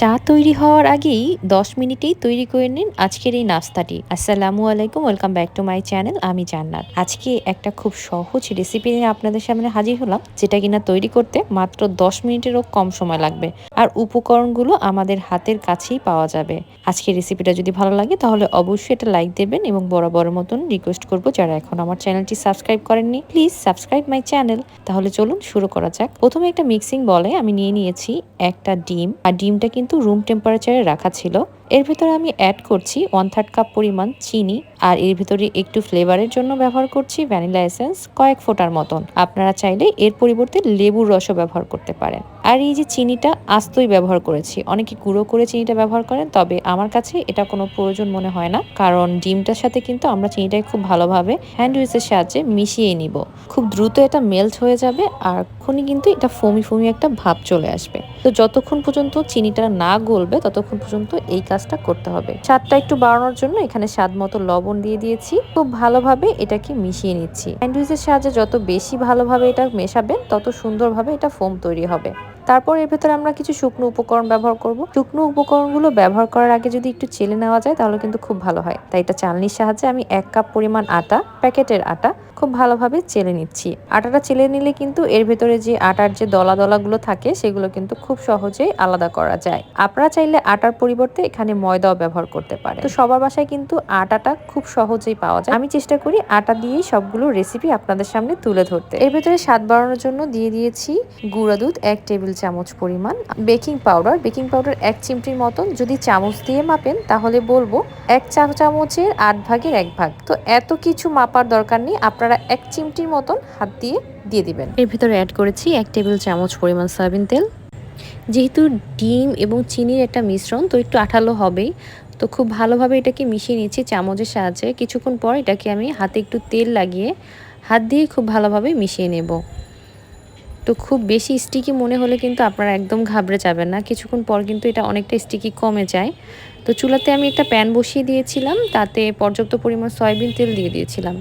চা তৈরি হওয়ার আগেই দশ মিনিটেই তৈরি করে নিন আজকের এই নাস্তাটি। আসসালামু আলাইকুম, welcome back to my channel, আমি জান্নাত। আজকে একটা খুব সহজ রেসিপি নিয়ে আপনাদের সামনে হাজির হলাম, যেটা কিনা তৈরি করতে মাত্র দশ মিনিটেরও কম সময় লাগবে আর উপকরণগুলো আমাদের হাতের কাছেই পাওয়া যাবে। আজকের রেসিপিটা যদি ভালো লাগে তাহলে অবশ্যই এটা লাইক দেবেন এবং বড় বড় মতন রিকোয়েস্ট করব যারা এখন আমার চ্যানেলটি সাবস্ক্রাইব করেননি, প্লিজ সাবস্ক্রাইব মাই চ্যানেল। তাহলে চলুন শুরু করা যাক। প্রথমে একটা মিক্সিং বলে আমি নিয়ে নিয়েছি একটা ডিম, আর ডিমটা কিন্তু রুম টেম্পারেচারে রাখা ছিল। এর ভেতরে আমি অ্যাড করছি ওয়ান থার্ড কাপ পরিমাণ চিনি আর এর ভিতরে একটু ফ্লেভারের জন্য ব্যবহার করছি ভ্যানিলা এসেন্স কয়েক ফোটার মতন। আপনারা চাইলে এর পরিবর্তে লেবুর রসও ব্যবহার করতে পারেন। আর এই যে চিনিটা আস্তই ব্যবহার করেছি, অনেকে গুঁড়ো করে চিনিটা ব্যবহার করেন, তবে আমার কাছে এটা কোনো প্রয়োজন মনে হয় না, কারণ ডিমটার সাথে কিন্তু আমরা চিনিটাকে খুব ভালোভাবে হ্যান্ড উইচের সাহায্যে মিশিয়ে নিব। খুব দ্রুত এটা মেল্ট হয়ে যাবে আর এখনই কিন্তু এটা ফমি ফমি একটা ভাব চলে আসবে। তো যতক্ষণ পর্যন্ত চিনিটা না গলবে, ততক্ষণ পর্যন্ত এই কাজটা করতে হবে। স্বাদটা একটু বাড়ানোর জন্য এখানে স্বাদ মতো লবণ দিয়ে দিয়েছি। খুব ভালোভাবে এটাকে মিশিয়ে নিচ্ছি। স্যান্ডউইচের সাহায্যে যত বেশি ভালোভাবে এটা মেশাবেন, তত সুন্দরভাবে এটা ফোম তৈরি হবে। তারপর এর ভেতরে আমরা কিছু শুকনো উপকরণ ব্যবহার করব। শুকনো উপকরণগুলো ব্যবহার করার আগে যদি একটু চেলে নেওয়া যায়, তাহলে কিন্তু খুব ভালো হয়। তাই এটা চালনির সাহায্যে আমি এক কাপ পরিমাণ আটা, প্যাকেটের আটা, খুব ভালোভাবে চেলে নিচ্ছি। আটাটা চেলে নিলে কিন্তু এর ভেতরে যে আটার যে দলা দলাগুলো থাকে, সেগুলো কিন্তু খুব সহজেই আলাদা করা যায়। আপনারা চাইলে আটার পরিবর্তে এখানে ময়দাও ব্যবহার করতে পারে তো সবার বাসায় কিন্তু আটাটা খুব সহজেই পাওয়া যায়। আমি চেষ্টা করি আটা দিয়েই সবগুলো রেসিপি আপনাদের সামনে তুলে ধরতে। এর ভেতরে স্বাদ বাড়ানোর জন্য দিয়ে দিয়েছি গুঁড়া দুধ, এক টেবিল চামচ পরিমাণ বেকিং পাউডার। বেকিং পাউডার এক চিমটির মতন। যদি চামচ দিয়ে মাপেন, তাহলে বলব এক চা চামচের আট ভাগের এক ভাগ। তো এত কিছু মাপার দরকার নেই। আপনারা এক চিমটির মতন হাত দিয়ে দিয়ে দিবেন। এর ভিতরে অ্যাড করেছি এক টেবিল চামচ পরিমাণ সয়াবিন তেল। যেহেতু ডিম এবং চিনির একটা মিশ্রণ, তো একটু আঠালো হবেই। তো খুব ভালোভাবে এটাকে মিশিয়ে নিচ্ছি চামচের সাহায্যে। কিছুক্ষণ পর এটাকে আমি হাতে একটু তেল লাগিয়ে হাত দিয়ে খুব ভালোভাবে মিশিয়ে নেব। তো খুব বেশি স্টিকি মনে হলে কিন্তু আপনারা একদম ঘাবড়ে যাবেন না। কিছুক্ষণ পর কিন্তু এটা অনেকটা স্টিকি কমে যায়। তো চুলাতে আমি একটা প্যান বসিয়ে দিয়েছিলাম, তাতে পর্যাপ্ত পরিমাণ সয়াবিন তেল দিয়ে দিয়েছিলাম।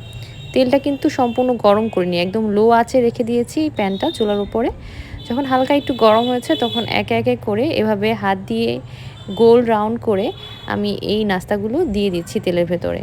তেলটা কিন্তু সম্পূর্ণ গরম করিনি, একদম লো আছে রেখে দিয়েছি প্যানটা চুলার উপরে। যখন হালকা একটু গরম হয়েছে তখন একে একে করে এভাবে হাত দিয়ে গোল রাউন্ড করে আমি এই নাস্তাগুলো দিয়ে দিচ্ছি তেলের ভেতরে।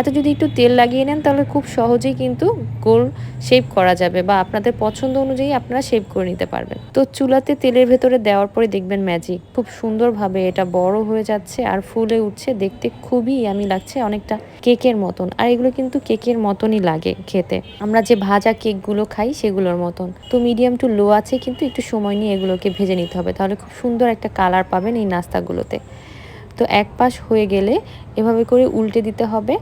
হাতে যদি একটু তেল লাগিয়ে নেন, তাহলে খুব সহজেই কিন্তু গোল শেপ করা যাবে বা আপনাদের পছন্দ অনুযায়ী আপনারা শেপ করে নিতে পারবেন। তো চুলাতে তেলের ভেতরে দেওয়ার পরে দেখবেন ম্যাজিক খুব সুন্দরভাবে এটা বড় হয়ে যাচ্ছে আর ফুলে উঠছে। দেখতে খুবই আমি লাগছে, অনেকটা কেকের মতন। আর এগুলো কিন্তু কেকের মতনই লাগে খেতে। আমরা যে ভাজা কেকগুলো খাই, সেগুলোর মতন। তো মিডিয়াম টু লো আছে কিন্তু একটু সময় নিয়ে এগুলোকে ভেজে নিতে হবে। তাহলে খুব সুন্দর একটা কালার পাবেন এই নাস্তাগুলোতে। তো এক পাশ হয়ে গেলে এভাবে করে উল্টে দিতে হবে।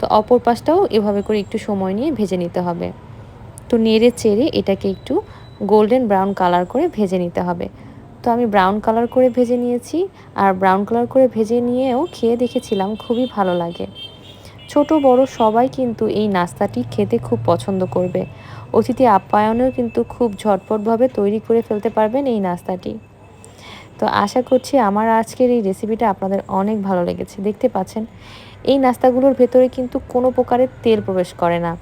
তো অপর পাশটাও এভাবে করে একটু সময় নিয়ে ভেজে নিতে হবে। তো নেড়ে চেড়ে এটাকে একটু গোল্ডেন ব্রাউন কালার করে ভেজে নিতে হবে। তো আমি ব্রাউন কালার করে ভেজে নিয়েছি আর ব্রাউন কালার করে ভেজে নিয়েও খেয়ে দেখেছিলাম, খুবই ভালো লাগে। ছোট, বড় সবাই কিন্তু এই নাস্তাটি খেতে খুব পছন্দ করবে। অতিথি আপ্যায়নেও কিন্তু খুব ঝটপটভাবে তৈরি করে ফেলতে পারবেন এই নাস্তাটি। তো আশা করছি আমার আজকের এই রেসিপিটা আপনাদের অনেক ভালো লেগেছে। দেখতে পাচ্ছেন, এই নাস্তাগুলোর ভেতরে কিন্তু কোনো প্রকারের তেল প্রবেশ করে না।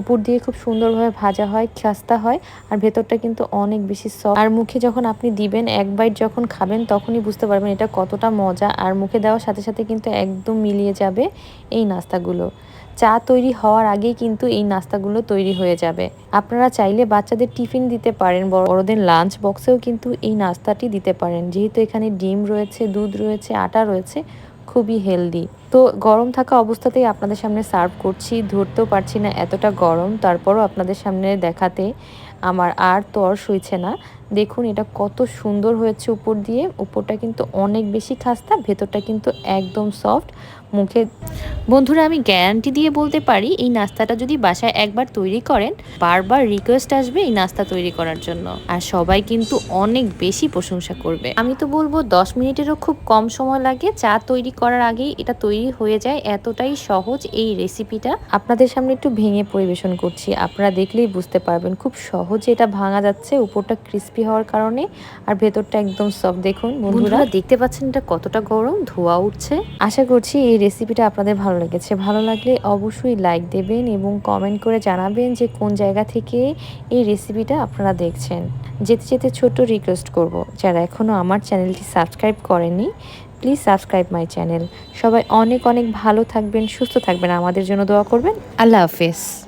উপর দিয়ে খুব সুন্দরভাবে ভাজা হয়, খাস্তা হয়, আর ভেতরটা কিন্তু অনেক বেশি সফট আর মুখে যখন আপনি দিবেন, এক বাইট যখন খাবেন, তখনই বুঝতে পারবেন এটা কতটা মজা। আর মুখে দেওয়ার সাথে সাথে কিন্তু একদম মিলিয়ে যাবে এই নাস্তাগুলো। চা তৈরি হওয়ার আগেই কিন্তু এই নাস্তাগুলো তৈরি হয়ে যাবে। আপনারা চাইলে বাচ্চাদের টিফিন দিতে পারেন, বড়দের লাঞ্চ বক্সেও কিন্তু এই নাস্তাটি দিতে পারেন। যেহেতু এখানে ডিম রয়েছে, দুধ রয়েছে, আটা রয়েছে, খুবই হেলদি। তো গরম থাকা অবস্থাতেই আপনাদের সামনে সার্ভ করছি। ধরতেও পারছি না এতটা গরম। তারপরও আপনাদের সামনে দেখাতে আমার আর তর সইছে না। দেখুন, এটা কত সুন্দর হয়েছে উপর দিয়ে। উপরটা কিন্তু অনেক বেশি খাস্তা, ভেতরটা কিন্তু একদম সফট। মুখে বন্ধুরা, আমি গ্যারান্টি দিয়ে বলতে পারি, এই নাস্তাটা যদি বাসায় একবার তৈরি করেন, বারবার রিকোয়েস্ট আসবে এই নাস্তা তৈরি করার জন্য। আর সবাই কিন্তু অনেক বেশি প্রশংসা করবে। আমি তো বলব, দশ মিনিটেরও খুব কম সময় লাগে চা তৈরি করার আগেই এটা তৈরি হয়ে যায় এতটাই সহজ এই রেসিপিটা আপনাদের সামনে একটু ভেঙে পরিবেশন করছি। আপনারা দেখলেই বুঝতে পারবেন খুব সহজে এটা ভাঙা যাচ্ছে উপরটা ক্রিস্পি হওয়ার কারণে। আর ভেতরটা একদম সফট দেখুন বন্ধুরা দেখতে পাচ্ছেন এটা কতটা গরম ধোয়া উঠছে। আশা করছি এই রেসিপিটা আপনাদের ভালো লেগেছে। ভালো লাগলে অবশ্যই লাইক দেবেন এবং কমেন্ট করে জানাবেন যে কোন জায়গা থেকে এই রেসিপিটা আপনারা দেখছেন। যেতে যেতে ছোট্ট রিকোয়েস্ট করব যারা এখনও আমার চ্যানেলটি সাবস্ক্রাইব করেনি প্লিজ সাবস্ক্রাইব মাই চ্যানেল সবাই অনেক অনেক ভালো থাকবেন, সুস্থ থাকবেন, আমাদের জন্য দোয়া করবেন। আল্লাহ হাফেজ।